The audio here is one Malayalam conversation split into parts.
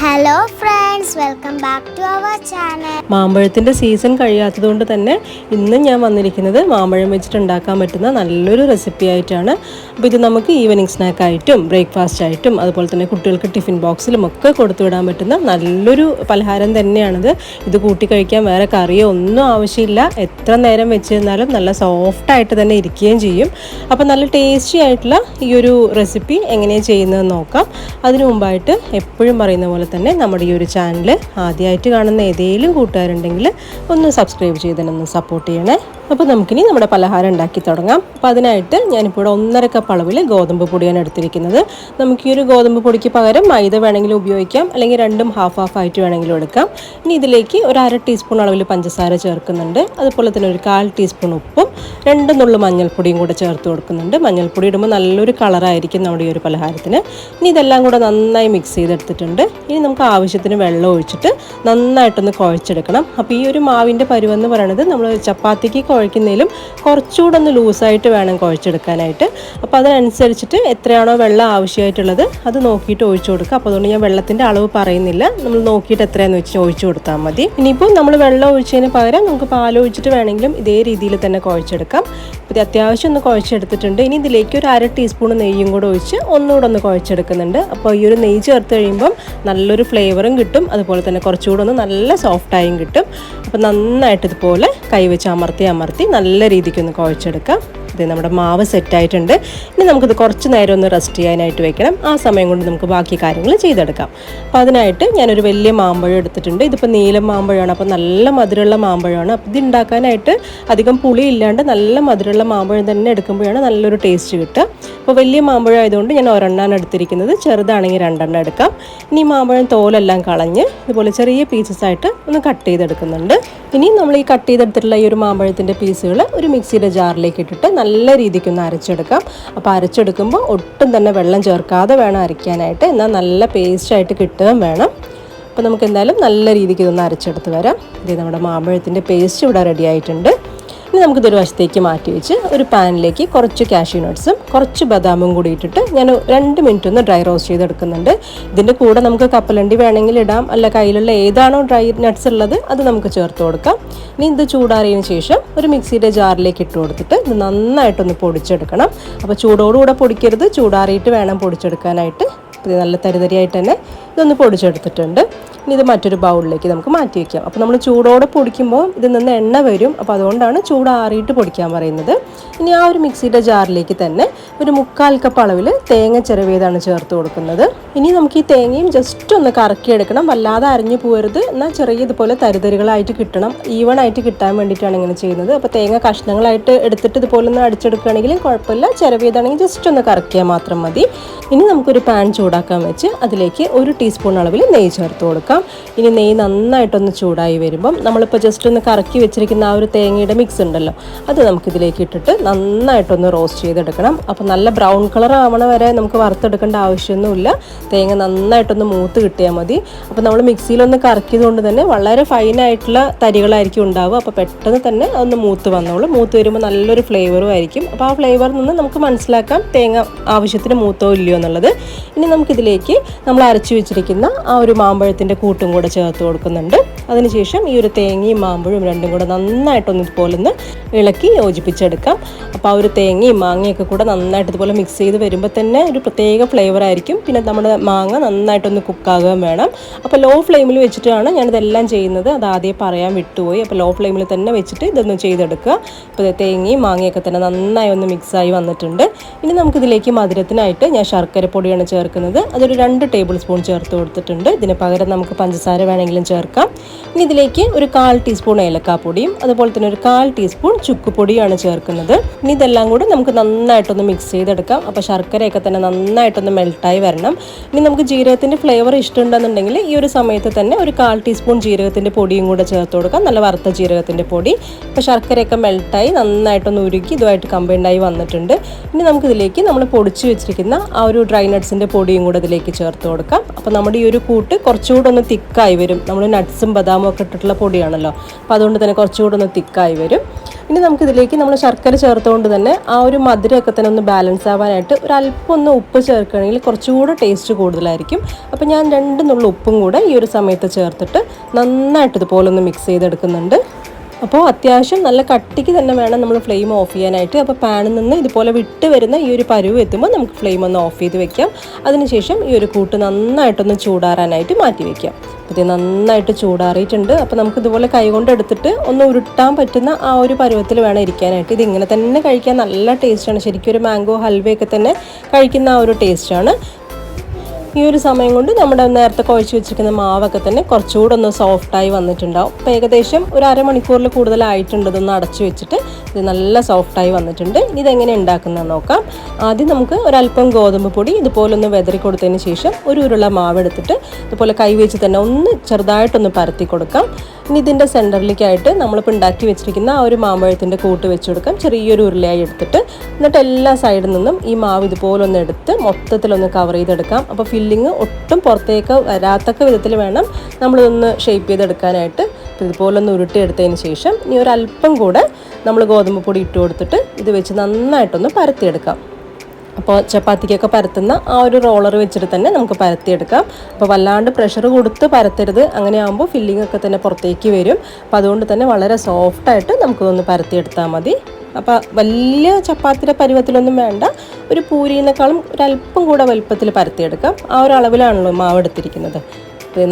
Hello friends welcome back to our channel മാമ്പഴത്തിന്റെ season കഴിയാത്തതുകൊണ്ട് തന്നെ ഇന്ന് ഞാൻ വന്നിരിക്കുന്നത് മാമ്പഴം വെച്ചിട്ട് ഉണ്ടാക്കാൻ പറ്റുന്ന നല്ലൊരു റെസിപ്പി ആയിട്ടാണ്. അപ്പോൾ ഇത് നമുക്ക് ഈവനിങ് സ്നാക്കായിട്ടും ബ്രേക്ക്ഫാസ്റ്റ് ആയിട്ടും അതുപോലെ തന്നെ കുട്ടികൾക്ക് ടിഫിൻ ബോക്സിലും ഒക്കെ കൊടുത്തു വിടാൻ പറ്റുന്ന നല്ലൊരു പലഹാരം തന്നെയാണിത്. ഇത് കൂട്ടി കഴിക്കാൻ വേറെ കറിയോ ഒന്നും ആവശ്യമില്ല. എത്ര നേരം വെച്ചിരുന്നാലും നല്ല സോഫ്റ്റായിട്ട് തന്നെ ഇരിക്കുകയും ചെയ്യും. അപ്പോൾ നല്ല ടേസ്റ്റി ആയിട്ടുള്ള ഈ ഒരു റെസിപ്പി എങ്ങനെയാണ് ചെയ്യുന്നതെന്ന് നോക്കാം. അതിനു മുമ്പായിട്ട് എപ്പോഴും പറയുന്ന പോലെ തന്നെ നമ്മുടെ ഈ ഒരു ചാനൽ ആദ്യമായിട്ട് കാണുന്ന ഏതെങ്കിലും കൂട്ടുകാരുണ്ടെങ്കിൽ ഒന്ന് സബ്സ്ക്രൈബ് ചെയ്ത് തന്നെ ഒന്ന് സപ്പോർട്ട് ചെയ്യണേ. അപ്പോൾ നമുക്കിനി നമ്മുടെ പലഹാരം ഉണ്ടാക്കി തുടങ്ങാം. അപ്പോൾ അതിനായിട്ട് ഞാനിപ്പോൾ ഇവിടെ ഒന്നര കപ്പ് അളവിൽ ഗോതമ്പ് പൊടിയാണ് എടുത്തിരിക്കുന്നത്. നമുക്ക് ഈ ഒരു ഗോതമ്പ് പൊടിക്ക് പകരം മൈദ വേണമെങ്കിലും ഉപയോഗിക്കാം. അല്ലെങ്കിൽ രണ്ടും ഹാഫ് ഹാഫ് ആയിട്ട് വേണമെങ്കിലും എടുക്കാം. ഇനി ഇതിലേക്ക് ഒരു അര ടീസ്പൂൺ അളവിൽ പഞ്ചസാര ചേർക്കുന്നുണ്ട്. അതുപോലെ തന്നെ ഒരു കാൽ ടീസ്പൂൺ ഉപ്പും രണ്ട് നുള്ളു മഞ്ഞൾപ്പൊടിയും കൂടെ ചേർത്ത് കൊടുക്കുന്നുണ്ട്. മഞ്ഞൾപ്പൊടി ഇടുമ്പോൾ നല്ലൊരു കളറായിരിക്കും നമ്മുടെ ഈ ഒരു പലഹാരത്തിന്. ഇനി ഇതെല്ലാം കൂടെ നന്നായി മിക്സ് ചെയ്തെടുത്തിട്ടുണ്ട്. ഇനി നമുക്ക് ആവശ്യത്തിന് വെള്ളം ഒഴിച്ചിട്ട് നന്നായിട്ടൊന്ന് കുഴച്ചെടുക്കണം. അപ്പോൾ ഈ ഒരു മാവിന്റെ പരുവെന്ന് പറയുന്നത് നമ്മൾ ചപ്പാത്തിക്ക് കുഴയ്ക്കുന്നതിലും കുറച്ചുകൂടെ ഒന്ന് ലൂസായിട്ട് വേണം കുഴച്ചെടുക്കാനായിട്ട്. അപ്പോൾ അതിനനുസരിച്ചിട്ട് എത്രയാണോ വെള്ളം ആവശ്യമായിട്ടുള്ളത് അത് നോക്കിയിട്ട് ഒഴിച്ചു കൊടുക്കുക. അപ്പോൾ അതുകൊണ്ട് ഞാൻ വെള്ളത്തിന്റെ അളവ് പറയുന്നില്ല. നമ്മൾ നോക്കിയിട്ട് എത്രയാണെന്ന് വെച്ച് ഒഴിച്ചു കൊടുത്താൽ മതി. ഇനിയിപ്പോൾ നമ്മൾ വെള്ളം ഒഴിച്ചതിന് പകരം നമുക്ക് പാലൊഴിച്ചിട്ട് വേണമെങ്കിലും ഇതേ രീതിയിൽ തന്നെ കുഴച്ചെടുക്കാം. ഇത് അത്യാവശ്യം ഒന്ന് കുഴച്ചെടുത്തിട്ടുണ്ട്. ഇനി ഇതിലേക്ക് ഒരു അര ടീസ്പൂൺ നെയ്യും കൂടെ ഒഴിച്ച് ഒന്നുകൂടെ ഒന്ന് കുഴച്ചെടുക്കുന്നുണ്ട്. അപ്പോൾ ഈ ഒരു നെയ്യ് ചേർത്ത് കഴിയുമ്പം നല്ലൊരു ഫ്ലേവറും കിട്ടും. അതുപോലെ തന്നെ കുറച്ചുകൂടെ ഒന്ന് നല്ല സോഫ്റ്റായും കിട്ടും. അപ്പോൾ നന്നായിട്ട് ഇതുപോലെ കൈവച്ച് അമർത്തി അമർത്തി നല്ല രീതിക്കൊന്ന് കുഴച്ചെടുക്കാം. ഇത് നമ്മുടെ മാവ് സെറ്റായിട്ടുണ്ട്. ഇനി നമുക്കിത് കുറച്ച് നേരം ഒന്ന് റെസ്റ്റ് ചെയ്യാനായിട്ട് വെക്കണം. ആ സമയം കൊണ്ട് നമുക്ക് ബാക്കി കാര്യങ്ങൾ ചെയ്തെടുക്കാം. അപ്പോൾ അതിനായിട്ട് ഞാനൊരു വലിയ മാമ്പഴം എടുത്തിട്ടുണ്ട്. ഇതിപ്പോൾ നീലം മാമ്പഴമാണ്. അപ്പോൾ നല്ല മധുരമുള്ള മാമ്പഴമാണ്. അപ്പോൾ ഇത് ഉണ്ടാക്കാനായിട്ട് അധികം പുളി ഇല്ലാണ്ട് നല്ല മധുരമുള്ള മാമ്പഴം തന്നെ എടുക്കുമ്പോഴാണ് നല്ലൊരു ടേസ്റ്റ് കിട്ടുക. അപ്പോൾ വലിയ മാമ്പഴം ആയതുകൊണ്ട് ഞാൻ ഒരെണ്ണമാണ് എടുത്തിരിക്കുന്നത്. ചെറുതാണെങ്കിൽ രണ്ടെണ്ണം എടുക്കാം. ഇനി മാമ്പഴം തോലെല്ലാം കളഞ്ഞ് ഇതുപോലെ ചെറിയ പീസസ് ആയിട്ട് ഒന്ന് കട്ട് ചെയ്തെടുക്കുന്നുണ്ട്. ഇനി നമ്മൾ ഈ കട്ട് ചെയ്തെടുത്തിട്ടുള്ള ഈ ഒരു മാമ്പഴത്തിന്റെ പീസുകൾ ഒരു മിക്സിയുടെ ജാറിലേക്ക് ഇട്ടിട്ട് നല്ല രീതിക്ക് ഒന്ന് അരച്ചെടുക്കാം. അപ്പോൾ അരച്ചെടുക്കുമ്പോൾ ഒട്ടും തന്നെ വെള്ളം ചേർക്കാതെ വേണം അരയ്ക്കാനായിട്ട്. എന്നാൽ നല്ല പേസ്റ്റായിട്ട് കിട്ടുകയും വേണം. അപ്പോൾ നമുക്ക് എന്തായാലും നല്ല രീതിക്ക് ഇതൊന്ന് അരച്ചെടുത്ത് വരാം. ഇത് നമ്മുടെ മാമ്പഴത്തിന്റെ പേസ്റ്റ് ഇവിടെ റെഡി ആയിട്ടുണ്ട്. ഇനി നമുക്കിതൊരു വശത്തേക്ക് മാറ്റി വെച്ച് ഒരു പാനിലേക്ക് കുറച്ച് കാഷ്യൂ നട്ട്സും കുറച്ച് ബദാമും കൂടി ഇട്ടിട്ട് ഞാൻ രണ്ട് മിനിറ്റ് ഒന്ന് ഡ്രൈ റോസ്റ്റ് ചെയ്തെടുക്കുന്നുണ്ട്. ഇതിന്റെ കൂടെ നമുക്ക് കപ്പലണ്ടി വേണമെങ്കിൽ ഇടാം. അല്ല കയ്യിലുള്ള ഏതാണോ ഡ്രൈ നട്ട്സ് ഉള്ളത് അത് നമുക്ക് ചേർത്ത് കൊടുക്കാം. ഇനി ഇത് ചൂടാറിയതിന് ശേഷം ഒരു മിക്സിയുടെ ജാറിലേക്ക് ഇട്ട് കൊടുത്തിട്ട് ഇത് നന്നായിട്ടൊന്ന് പൊടിച്ചെടുക്കണം. അപ്പോൾ ചൂടോടുകൂടെ പൊടിക്കരുത്. ചൂടാറിയിട്ട് വേണം പൊടിച്ചെടുക്കാനായിട്ട്. നല്ല തരിതരിയായിട്ട് തന്നെ ഇതൊന്ന് പൊടിച്ചെടുത്തിട്ടുണ്ട്. ഇനി ഇത് മറ്റൊരു ബൗളിലേക്ക് നമുക്ക് മാറ്റി വയ്ക്കാം അപ്പോൾ നമ്മൾ ചൂടോടെ പൊടിക്കുമ്പോൾ ഇതിൽ നിന്ന് എണ്ണ വരും. അപ്പോൾ അതുകൊണ്ടാണ് ചൂടാറിയിട്ട് പൊടിക്കാൻ പറയുന്നത്. ഇനി ആ ഒരു മിക്സിയുടെ ജാറിലേക്ക് തന്നെ ഒരു മുക്കാൽ കപ്പ് അളവിൽ തേങ്ങ ചിരവിയതാണ് ചേർത്ത് കൊടുക്കുന്നത്. ഇനി നമുക്ക് ഈ തേങ്ങയും ജസ്റ്റ് ഒന്ന് കറക്കിയെടുക്കണം. വല്ലാതെ അരിഞ്ഞു പോകരുത്. എന്നാൽ ചെറിയ ഇതുപോലെ തരിതരികളായിട്ട് കിട്ടണം. ഈവൺ ആയിട്ട് കിട്ടാൻ വേണ്ടിയിട്ടാണ് ഇങ്ങനെ ചെയ്യുന്നത്. അപ്പോൾ തേങ്ങ കഷ്ണങ്ങളായിട്ട് എടുത്തിട്ട് ഇതുപോലെ ഒന്ന് അടിച്ചെടുക്കുകയാണെങ്കിലും കുഴപ്പമില്ല. ചിരവിയതാണെങ്കിൽ ജസ്റ്റ് ഒന്ന് കറക്കിയാൽ മാത്രം മതി. ഇനി നമുക്കൊരു പാൻ ചൂടാക്കാൻ വെച്ച് അതിലേക്ക് ഒരു ടീസ്പൂൺ അളവിൽ നെയ്യ് ചേർത്ത് കൊടുക്കാം. ഇനി നെയ്യ് നന്നായിട്ടൊന്ന് ചൂടായി വരുമ്പം നമ്മളിപ്പോൾ ജസ്റ്റ് ഒന്ന് കറക്കി വെച്ചിരിക്കുന്ന ആ ഒരു തേങ്ങയുടെ മിക്സ് ഉണ്ടല്ലോ അത് നമുക്കിതിലേക്ക് ഇട്ടിട്ട് നന്നായിട്ടൊന്ന് റോസ്റ്റ് ചെയ്തെടുക്കണം. അപ്പോൾ നല്ല ബ്രൗൺ കളർ ആവണ വരെ നമുക്ക് വറുത്തെടുക്കേണ്ട ആവശ്യമൊന്നുമില്ല. തേങ്ങ നന്നായിട്ടൊന്ന് മൂത്ത് കിട്ടിയാൽ മതി. അപ്പോൾ നമ്മൾ മിക്സിയിലൊന്ന് കറക്കിയതുകൊണ്ട് തന്നെ വളരെ ഫൈനായിട്ടുള്ള തരികളായിരിക്കും ഉണ്ടാവുക. അപ്പോൾ പെട്ടെന്ന് തന്നെ ഒന്ന് മൂത്ത് വന്നോളൂ. മൂത്ത് വരുമ്പോൾ നല്ലൊരു ഫ്ലേവറും ആയിരിക്കും. അപ്പോൾ ആ ഫ്ലേവറിൽ നിന്ന് നമുക്ക് മനസ്സിലാക്കാം തേങ്ങ ആവശ്യത്തിന് മൂത്തോ ഇല്ലയോ എന്നുള്ളത്. ഇനി നമുക്കിതിലേക്ക് നമ്മൾ അരച്ചു വെച്ചിരിക്കുന്ന ആ ഒരു മാമ്പഴത്തിന്റെ കൂട്ടും കൂടെ ചേർത്ത് കൊടുക്കുന്നുണ്ട്. അതിനുശേഷം ഈ ഒരു തേങ്ങയും മാമ്പഴവും രണ്ടും കൂടെ നന്നായിട്ടൊന്ന് ഇതുപോലെ ഒന്ന് ഇളക്കി യോജിപ്പിച്ചെടുക്കാം. അപ്പോൾ ആ ഒരു തേങ്ങയും മാങ്ങയൊക്കെ കൂടെ നന്നായിട്ട് ഇതുപോലെ മിക്സ് ചെയ്ത് വരുമ്പോൾ തന്നെ ഒരു പ്രത്യേക ഫ്ലേവർ ആയിരിക്കും. പിന്നെ നമ്മുടെ മാങ്ങ നന്നായിട്ടൊന്ന് കുക്കാകുകയും വേണം. അപ്പോൾ ലോ ഫ്ലെയിമിൽ വെച്ചിട്ടാണ് ഞാനിതെല്ലാം ചെയ്യുന്നത്. അത് ആദ്യം പറയാൻ വിട്ടുപോയി. അപ്പോൾ ലോ ഫ്ലെയിമിൽ തന്നെ വെച്ചിട്ട് ഇതൊന്ന് ചെയ്തെടുക്കുക. അപ്പോൾ തേങ്ങയും മാങ്ങയൊക്കെ തന്നെ നന്നായി ഒന്ന് മിക്സായി വന്നിട്ടുണ്ട്. ഇനി നമുക്കിതിലേക്ക് മധുരത്തിനായിട്ട് ഞാൻ ശർക്കര പൊടിയാണ് ചേർക്കുന്നത്. അതൊരു രണ്ട് ടേബിൾ സ്പൂൺ ചേർത്ത് കൊടുത്തിട്ടുണ്ട്. ഇതിന് പകരം നമുക്ക് പഞ്ചസാര വേണമെങ്കിലും ചേർക്കാം. ഇനി ഇതിലേക്ക് ഒരു കാൽ ടീസ്പൂൺ ഏലക്കാപ്പൊടിയും അതുപോലെ തന്നെ ഒരു കാൽ ടീസ്പൂൺ ചുക്കുപൊടിയാണ് ചേർക്കുന്നത്. ഇനി ഇതെല്ലാം കൂടി നമുക്ക് നന്നായിട്ടൊന്ന് മിക്സ് ചെയ്തെടുക്കാം. അപ്പോൾ ശർക്കരയൊക്കെ തന്നെ നന്നായിട്ടൊന്ന് മെൽട്ടായി വരണം. ഇനി നമുക്ക് ജീരകത്തിന്റെ ഫ്ലേവർ ഇഷ്ടമുണ്ടെന്നുണ്ടെങ്കിൽ ഈ ഒരു സമയത്ത് തന്നെ ഒരു കാൽ ടീസ്പൂൺ ജീരകത്തിന്റെ പൊടിയും കൂടെ ചേർത്ത് കൊടുക്കാം. നല്ല വറുത്ത ജീരകത്തിന്റെ പൊടി. അപ്പോൾ ശർക്കരയൊക്കെ മെൽട്ടായി നന്നായിട്ടൊന്ന് ഉരുക്കി ഇതുമായിട്ട് കമ്പൈൻഡായി വന്നിട്ടുണ്ട്. ഇനി നമുക്കിതിലേക്ക് നമ്മൾ പൊടിച്ച് വെച്ചിരിക്കുന്ന ആ ഒരു ഡ്രൈ നട്ട്സിന്റെ പൊടിയും കൂടെ ഇതിലേക്ക് ചേർത്ത് കൊടുക്കാം. അപ്പോൾ നമ്മുടെ ഈ ഒരു കൂട്ട് കുറച്ചുകൂടെ ഒന്ന് തിക്കായി വരും. നമ്മൾ നട്ട്സും ബദാമും ഒക്കെ ഇട്ടിട്ടുള്ള പൊടിയാണല്ലോ. അപ്പോൾ അതുകൊണ്ട് തന്നെ കുറച്ചുകൂടെ ഒന്ന് തിക്കായി വരും. ഇനി നമുക്കിതിലേക്ക് നമ്മൾ ശർക്കര ചേർത്തുകൊണ്ട് തന്നെ ആ ഒരു മധുരമൊക്കെ തന്നെ ഒന്ന് ബാലൻസ് ആവാനായിട്ട് ഒരു അല്പം ഒന്ന് ഉപ്പ് ചേർക്കുകയാണെങ്കിൽ കുറച്ചുകൂടെ ടേസ്റ്റ് കൂടുതലായിരിക്കും. അപ്പോൾ ഞാൻ രണ്ട് നുള്ള ഉപ്പും കൂടെ ഈ ഒരു സമയത്ത് ചേർത്തിട്ട് നന്നായിട്ട് ഇതുപോലെ ഒന്ന് മിക്സ് ചെയ്തെടുക്കുന്നുണ്ട്. അപ്പോൾ അത്യാവശ്യം നല്ല കട്ടിക്ക് തന്നെ വേണം നമ്മൾ ഫ്ലെയിം ഓഫ് ചെയ്യാനായിട്ട്. അപ്പോൾ പാനിൽ നിന്ന് ഇതുപോലെ വിട്ട് വരുന്ന ഈ ഒരു പരുവ് എത്തുമ്പോൾ നമുക്ക് ഫ്ലെയിം ഒന്ന് ഓഫ് ചെയ്ത് വെക്കാം. അതിനുശേഷം ഈ ഒരു കൂട്ട് നന്നായിട്ടൊന്ന് ചൂടാറാനായിട്ട് മാറ്റി അപ്പോൾ ഇത് നന്നായിട്ട് ചൂടാറിയിട്ടുണ്ട്. അപ്പോൾ നമുക്ക് ഇതുപോലെ കൈകൊണ്ട് എടുത്തിട്ട് ഒന്ന് ഉരുട്ടാൻ പറ്റുന്ന ആ ഒരു പരുവത്തിൽ വേണം ഇരിക്കാനായിട്ട്. ഇത് ഇങ്ങനെ തന്നെ കഴിക്കാൻ നല്ല ടേസ്റ്റാണ് ശരിക്കും ഒരു മാംഗോ ഹൽവയൊക്കെ തന്നെ കഴിക്കുന്ന ആ ഒരു ടേസ്റ്റാണ് ഈ ഒരു സമയം കൊണ്ട് നമ്മുടെ നേരത്തെ കുഴച്ച് വെച്ചിരിക്കുന്ന മാവൊക്കെ തന്നെ കുറച്ചുകൂടെ ഒന്ന് സോഫ്റ്റായി വന്നിട്ടുണ്ടാവും. അപ്പോൾ ഏകദേശം ഒരു അരമണിക്കൂറിൽ കൂടുതലായിട്ടുണ്ട് ഇതൊന്ന് അടച്ചു വെച്ചിട്ട്. ഇത് നല്ല സോഫ്റ്റായി വന്നിട്ടുണ്ട്. ഇതെങ്ങനെ ഉണ്ടാക്കുന്നത് നോക്കാം. ആദ്യം നമുക്ക് ഒരല്പം ഗോതമ്പ് പൊടി ഇതുപോലെ ഒന്ന് വെതറി കൊടുത്തതിന് ശേഷം ഒരു ഉരുള മാവ് എടുത്തിട്ട് ഇതുപോലെ കൈ വെച്ച് തന്നെ ഒന്ന് ചെറുതായിട്ടൊന്ന് പരത്തി കൊടുക്കാം. ഇനി ഇതിന്റെ സെന്ററിലേക്കായിട്ട് നമ്മളിപ്പോൾ ഉണ്ടാക്കി വെച്ചിരിക്കുന്ന ആ ഒരു മാമ്പഴത്തിന്റെ കൂട്ട് വെച്ച് കൊടുക്കാം. ചെറിയൊരു ഉരുളയായി എടുത്തിട്ട് എന്നിട്ട് എല്ലാ സൈഡിൽ നിന്നും ഈ മാവ് ഇതുപോലെ ഒന്ന് എടുത്ത് മൊത്തത്തിലൊന്ന് കവർ ചെയ്തെടുക്കാം. അപ്പോൾ ഫില്ലിങ് ഒട്ടും പുറത്തേക്ക് വരാത്തക്ക വിധത്തിൽ വേണം നമ്മളിതൊന്ന് ഷേപ്പ് ചെയ്തെടുക്കാനായിട്ട്. ഇതുപോലെ ഒന്ന് ഉരുട്ടിയെടുത്തതിന് ശേഷം ഇനി ഒരല്പം കൂടെ നമ്മൾ ഗോതമ്പ് പൊടി ഇട്ട് കൊടുത്തിട്ട് ഇത് വെച്ച് നന്നായിട്ടൊന്ന് പരത്തിയെടുക്കാം. അപ്പോൾ ചപ്പാത്തിക്കൊക്കെ പരത്തുന്ന ആ ഒരു റോളർ വെച്ചിട്ട് തന്നെ നമുക്ക് പരത്തിയെടുക്കാം. അപ്പോൾ വല്ലാണ്ട് പ്രഷർ കൊടുത്ത് പരത്തരുത്. അങ്ങനെ ആകുമ്പോൾ ഫില്ലിംഗ് ഒക്കെ തന്നെ പുറത്തേക്ക് വരും. അപ്പോൾ അതുകൊണ്ട് തന്നെ വളരെ സോഫ്റ്റായിട്ട് നമുക്കൊന്ന് പരത്തിയെടുത്താൽ മതി. അപ്പോൾ വലിയ ചപ്പാത്തിയുടെ പരുവത്തിലൊന്നും വേണ്ട. ഒരു പൂരിനേക്കാളും ഒരല്പം കൂടെ വലുപ്പത്തിൽ പരത്തിയെടുക്കാം. ആ ഒരു അളവിലാണല്ലോ മാവ് എടുത്തിരിക്കുന്നത്.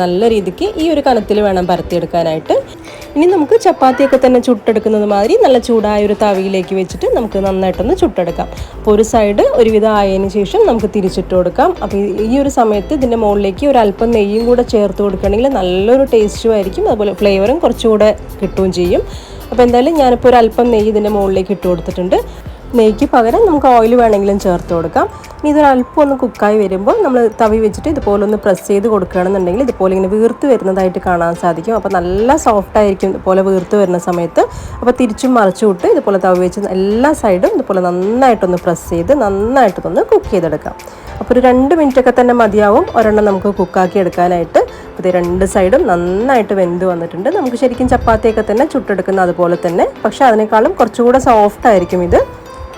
നല്ല രീതിക്ക് ഈ ഒരു കനത്തിൽ വേണം പരത്തിയെടുക്കാനായിട്ട്. ഇനി നമുക്ക് ചപ്പാത്തിയൊക്കെ തന്നെ ചുട്ടെടുക്കുന്നത് മാതിരി നല്ല ചൂടായ ഒരു തവിയിലേക്ക് വെച്ചിട്ട് നമുക്ക് നന്നായിട്ടൊന്ന് ചുട്ടെടുക്കാം. അപ്പോൾ ഒരു സൈഡ് ഒരുവിധം ആയതിന് ശേഷം നമുക്ക് തിരിച്ചിട്ട് കൊടുക്കാം. അപ്പോൾ ഈ- ഒരു സമയത്ത് ഇതിന്റെ മുകളിലേക്ക് ഒരു അല്പം നെയ്യും കൂടെ ചേർത്ത് കൊടുക്കുകയാണെങ്കിൽ നല്ലൊരു ടേസ്റ്റും ആയിരിക്കും. അതുപോലെ ഫ്ലേവറും കുറച്ചുകൂടെ കിട്ടുകയും ചെയ്യും. അപ്പോൾ എന്തായാലും ഞാനിപ്പോൾ ഒരു അല്പം നെയ്യ് ഇതിന്റെ മുകളിലേക്ക് ഇട്ട് കൊടുത്തിട്ടുണ്ട്. നെയ്ക്ക് പകരം നമുക്ക് ഓയിൽ വേണമെങ്കിലും ചേർത്ത് കൊടുക്കാം. ഇനി ഇതൊരു അല്പം ഒന്ന് കുക്കായി വരുമ്പോൾ നമ്മൾ തവി വെച്ചിട്ട് ഇതുപോലെ ഒന്ന് പ്രസ് ചെയ്ത് കൊടുക്കുകയാണെന്നുണ്ടെങ്കിൽ ഇതുപോലെ ഇങ്ങനെ വീർത്ത് വരുന്നതായിട്ട് കാണാൻ സാധിക്കും. അപ്പോൾ നല്ല സോഫ്റ്റ് ആയിരിക്കും ഇതുപോലെ വീർത്ത് വരുന്ന സമയത്ത്. അപ്പോൾ തിരിച്ചും മറിച്ചും വിട്ട് ഇതുപോലെ തവി വെച്ച് എല്ലാ സൈഡും ഇതുപോലെ നന്നായിട്ടൊന്ന് പ്രസ് ചെയ്ത് നന്നായിട്ടൊന്ന് കുക്ക് ചെയ്തെടുക്കാം. അപ്പോൾ ഒരു രണ്ട് മിനിറ്റൊക്കെ തന്നെ മതിയാവും ഒരെണ്ണം നമുക്ക് കുക്കാക്കി എടുക്കാനായിട്ട്. അപ്പോൾ രണ്ട് സൈഡും നന്നായിട്ട് വെന്ത് വന്നിട്ടുണ്ട്. നമുക്ക് ശരിക്കും ചപ്പാത്തിയൊക്കെ തന്നെ ചുട്ടെടുക്കുന്ന അതുപോലെ തന്നെ. പക്ഷേ അതിനേക്കാളും കുറച്ചുകൂടെ സോഫ്റ്റ് ആയിരിക്കും ഇത്.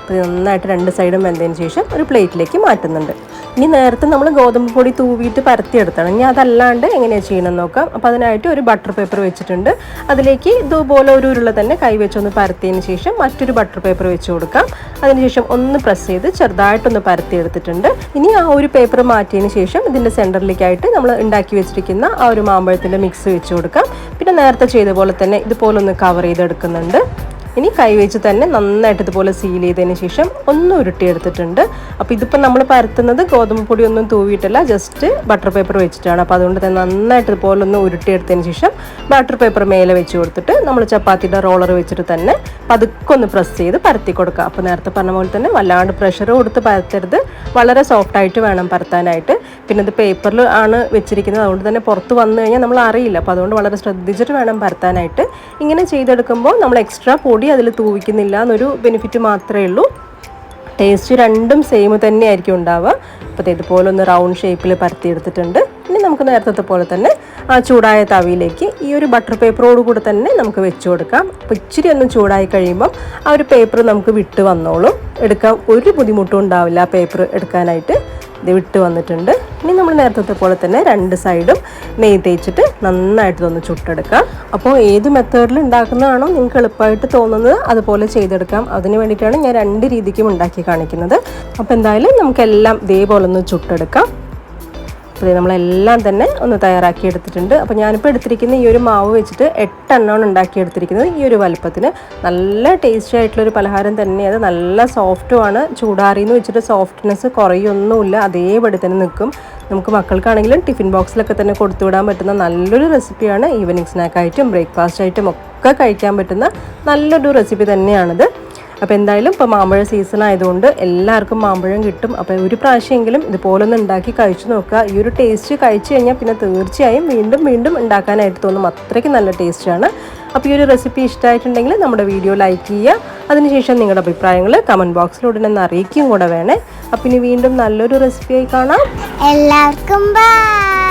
അപ്പോൾ നന്നായിട്ട് രണ്ട് സൈഡും വെന്തതിന് ശേഷം ഒരു പ്ലേറ്റിലേക്ക് മാറ്റുന്നുണ്ട്. ഇനി നേരത്തെ നമ്മൾ ഗോതമ്പ് പൊടി തൂവിയിട്ട് പരത്തിയെടുത്താണ്. ഇനി അതല്ലാണ്ട് എങ്ങനെയാണ് ചെയ്യണമെന്ന് നോക്കാം. അപ്പോൾ അതിനായിട്ട് ഒരു ബട്ടർ പേപ്പർ വെച്ചിട്ടുണ്ട്. അതിലേക്ക് ഇതുപോലെ ഒരു ഉരുള തന്നെ കൈ വെച്ചൊന്ന് പരത്തിയതിന് ശേഷം മറ്റൊരു ബട്ടർ പേപ്പർ വെച്ച് കൊടുക്കാം. അതിനുശേഷം ഒന്ന് പ്രസ് ചെയ്ത് ചെറുതായിട്ടൊന്ന് പരത്തിയെടുത്തിട്ടുണ്ട്. ഇനി ആ ഒരു പേപ്പർ മാറ്റിയതിന് ശേഷം ഇതിന്റെ സെന്ററിലേക്കായിട്ട് നമ്മൾ ഉണ്ടാക്കി വെച്ചിരിക്കുന്ന ആ ഒരു മാമ്പഴത്തിന്റെ മിക്സ് വെച്ച് കൊടുക്കാം. പിന്നെ നേരത്തെ ചെയ്ത പോലെ തന്നെ ഇതുപോലൊന്ന് കവർ ചെയ്തെടുക്കുന്നുണ്ട്. ഇനി കൈവച്ച് തന്നെ നന്നായിട്ട് ഇതുപോലെ സീൽ ചെയ്തതിന് ശേഷം ഒന്ന് ഉരുട്ടിയെടുത്തിട്ടുണ്ട് അപ്പോൾ ഇതിപ്പോൾ നമ്മൾ പരത്തുന്നത് ഗോതമ്പ് പൊടി ഒന്നും തൂവിയിട്ടല്ല ജസ്റ്റ് ബട്ടർ പേപ്പർ വെച്ചിട്ടാണ്. അപ്പോൾ അതുകൊണ്ട് തന്നെ നന്നായിട്ട് ഇതുപോലെ ഒന്ന് ഉരുട്ടിയെടുത്തതിന് ശേഷം ബട്ടർ പേപ്പർ മേലെ വെച്ച് കൊടുത്തിട്ട് നമ്മൾ ചപ്പാത്തിയുടെ റോളർ വെച്ചിട്ട് തന്നെ പതുക്കെ ഒന്ന് പ്രസ് ചെയ്ത് പരത്തി കൊടുക്കുക. അപ്പോൾ നേരത്തെ പറഞ്ഞ പോലെ തന്നെ വല്ലാണ്ട് പ്രഷർ കൊടുത്ത് പരത്തരുത്. വളരെ സോഫ്റ്റ് ആയിട്ട് വേണം പരത്താനായിട്ട്. പിന്നെ ഇത് പേപ്പറിൽ ആണ് വെച്ചിരിക്കുന്നത്. അതുകൊണ്ട് തന്നെ പുറത്ത് വന്നു കഴിഞ്ഞാൽ നമ്മൾ അറിയില്ല. അപ്പോൾ അതുകൊണ്ട് വളരെ ശ്രദ്ധിച്ചിട്ട് വേണം പരത്താനായിട്ട്. ഇങ്ങനെ ചെയ്തെടുക്കുമ്പോൾ നമ്മൾ എക്സ്ട്രാ പൊടി അതിൽ തൂവിക്കുന്നില്ല എന്നൊരു ബെനിഫിറ്റ് മാത്രമേ ഉള്ളൂ. ടേസ്റ്റ് രണ്ടും സെയിം തന്നെ ആയിരിക്കും ഉണ്ടാവുക. അപ്പോൾ ഇതുപോലെ ഒന്ന് റൗണ്ട് ഷേപ്പിൽ പരത്തിയെടുത്തിട്ടുണ്ട്. ഇനി നമുക്ക് നേരത്തെ പോലെ തന്നെ ആ ചൂടായ തവിയിലേക്ക് ഈ ഒരു ബട്ടർ പേപ്പറോട് കൂടെ തന്നെ നമുക്ക് വെച്ച് കൊടുക്കാം. അപ്പോൾ ഇച്ചിരി ഒന്ന് ചൂടായി കഴിയുമ്പം ആ ഒരു പേപ്പർ നമുക്ക് വിട്ട് വന്നോളും. എടുക്കാൻ ഒരു ബുദ്ധിമുട്ടും ഉണ്ടാവില്ല ആ പേപ്പർ എടുക്കാനായിട്ട്. ഇത് വിട്ട് വന്നിട്ടുണ്ട്. ഇനി നമ്മൾ നേരത്തെ പോലെ തന്നെ രണ്ട് സൈഡും നെയ്യ് തേച്ചിട്ട് നന്നായിട്ട് ഇതൊന്ന് ചുട്ടെടുക്കാം. അപ്പോൾ ഏത് മെത്തേഡിൽ ഉണ്ടാക്കുന്നതാണോ നിങ്ങൾക്ക് എളുപ്പമായിട്ട് തോന്നുന്നത് അതുപോലെ ചെയ്തെടുക്കാം. അതിന് വേണ്ടിയിട്ടാണ് ഞാൻ രണ്ട് രീതിക്കും ഉണ്ടാക്കി കാണിക്കുന്നത്. അപ്പോൾ എന്തായാലും നമുക്കെല്ലാം ഇതേപോലെ ഒന്ന് ചുട്ടെടുക്കാം. അപ്പോൾ നമ്മളെല്ലാം തന്നെ ഒന്ന് തയ്യാറാക്കി എടുത്തിട്ടുണ്ട് അപ്പോൾ ഞാനിപ്പോൾ എടുത്തിരിക്കുന്ന ഈ ഒരു മാവ് വെച്ചിട്ട് എട്ടെണ്ണമാണ് ഉണ്ടാക്കി എടുത്തിരിക്കുന്നത് ഈ ഒരു വലുപ്പത്തിന് നല്ല ടേസ്റ്റി ആയിട്ടുള്ളൊരു പലഹാരം തന്നെയാണ്. നല്ല സോഫ്റ്റുമാണ് ചൂടാറിയെന്ന് വെച്ചിട്ട് സോഫ്റ്റ്നെസ് കുറയൊന്നുമില്ല. അതേപടി തന്നെ നിൽക്കും നമുക്ക് മക്കൾക്കാണെങ്കിലും ടിഫിൻ ബോക്സിലൊക്കെ തന്നെ കൊടുത്തു വിടാൻ പറ്റുന്ന നല്ലൊരു റെസിപ്പിയാണ് ഈവനിങ് സ്നാക്കായിട്ടും ബ്രേക്ക്ഫാസ്റ്റ് ആയിട്ടും ഒക്കെ കഴിക്കാൻ പറ്റുന്ന നല്ലൊരു റെസിപ്പി തന്നെയാണിത്. അപ്പോൾ എന്തായാലും ഇപ്പോൾ മാമ്പഴ സീസൺ ആയതുകൊണ്ട് എല്ലാവർക്കും മാമ്പഴം കിട്ടും. അപ്പോൾ ഒരു പ്രാവശ്യമെങ്കിലും ഇതുപോലൊന്ന് ഉണ്ടാക്കി കഴിച്ചു നോക്കുക. ഈ ഒരു ടേസ്റ്റ് കഴിച്ചു കഴിഞ്ഞാൽ പിന്നെ തീർച്ചയായും വീണ്ടും വീണ്ടും ഉണ്ടാക്കാനായിട്ട് തോന്നും. അത്രയ്ക്ക് നല്ല ടേസ്റ്റാണ് അപ്പോൾ ഈ ഒരു റെസിപ്പി ഇഷ്ടമായിട്ടുണ്ടെങ്കിൽ നമ്മുടെ വീഡിയോ ലൈക്ക് ചെയ്യുക. അതിനുശേഷം നിങ്ങളുടെ അഭിപ്രായങ്ങൾ കമന്റ് ബോക്സിലൂടെ ഒന്ന് അറിയിക്കുകയും കൂടെ വേണേ. അപ്പം ഇനി വീണ്ടും നല്ലൊരു റെസിപ്പിയായി കാണാം. എല്ലാവർക്കും ബൈ